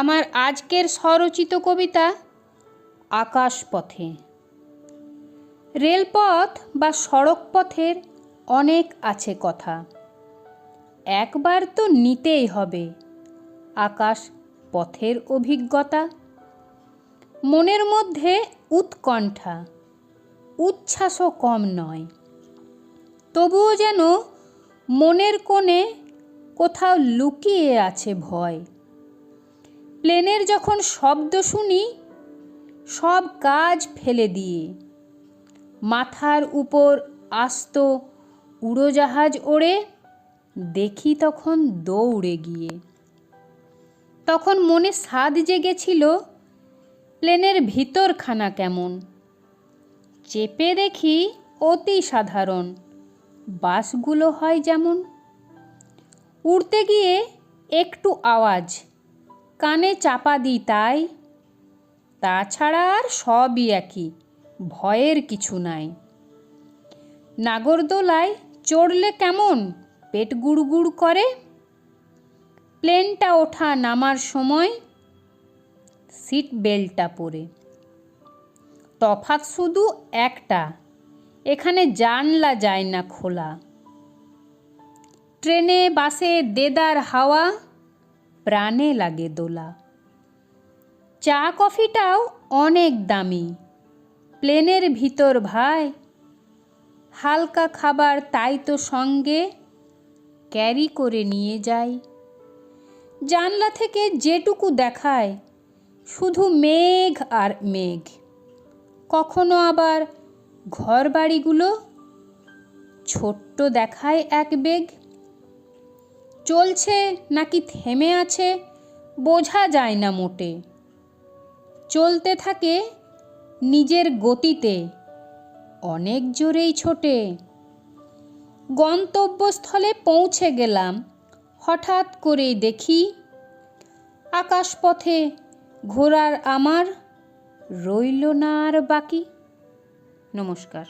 আমার আজকের স্বরচিত কবিতা আকাশপথে। রেলপথ বা সড়ক পথের অনেক আছে কথা। একবার তো নিতেই হবে আকাশ পথের অভিজ্ঞতা। মনের মধ্যে উৎকণ্ঠা, উচ্ছ্বাসও কম নয়। তবুও যেন মনের কোণে কোথাও লুকিয়ে আছে ভয়। প্লেনের যখন শব্দ শুনি, সব কাজ ফেলে দিয়ে। মাথার উপর আস্ত উড়োজাহাজ ওড়ে, দেখি তখন দৌড়ে গিয়ে। তখন মনে স্বাদ জেগেছিল, প্লেনের ভিতরখানা কেমন। চেপে দেখি অতি সাধারণ, বাসগুলো হয় যেমন। উড়তে গিয়ে একটু আওয়াজ কানে চাপা দিই তাই। তাছাড়া আর সবই একই, ভয়ের কিছু নাই। নাগরদোলায় চড়লে কেমন, পেট গুড়গুড় করে? প্লেনটা ওঠা নামার সময় সিট বেল্টটা পরে। তফাৎ শুধু একটা, এখানে জানলা যায় না খোলা। ট্রেনে, বাসে, দেদার হাওয়া প্রাণে লাগে দোলা। চা কফিটাও অনেক দামি। প্লেনের ভিতর ভাই, হালকা খাবার তাই তো সঙ্গে ক্যারি করে নিয়ে যাই। জানলা থেকে যেটুকু দেখায়, শুধু মেঘ আর মেঘ। কখনো আবার ঘর বাড়িগুলো ছোট্ট দেখায় এক বেগ। চলছে নাকি থেমে আছে, বোঝা যায় না মোটে। চলতে থাকে নিজের গতিতে, অনেক জোরেই ছোটে। গন্তব্যস্থলে পৌঁছে গেলাম, হঠাৎ করেই দেখি আকাশপথে ঘোরার আমার রইল না আর বাকি। নমস্কার।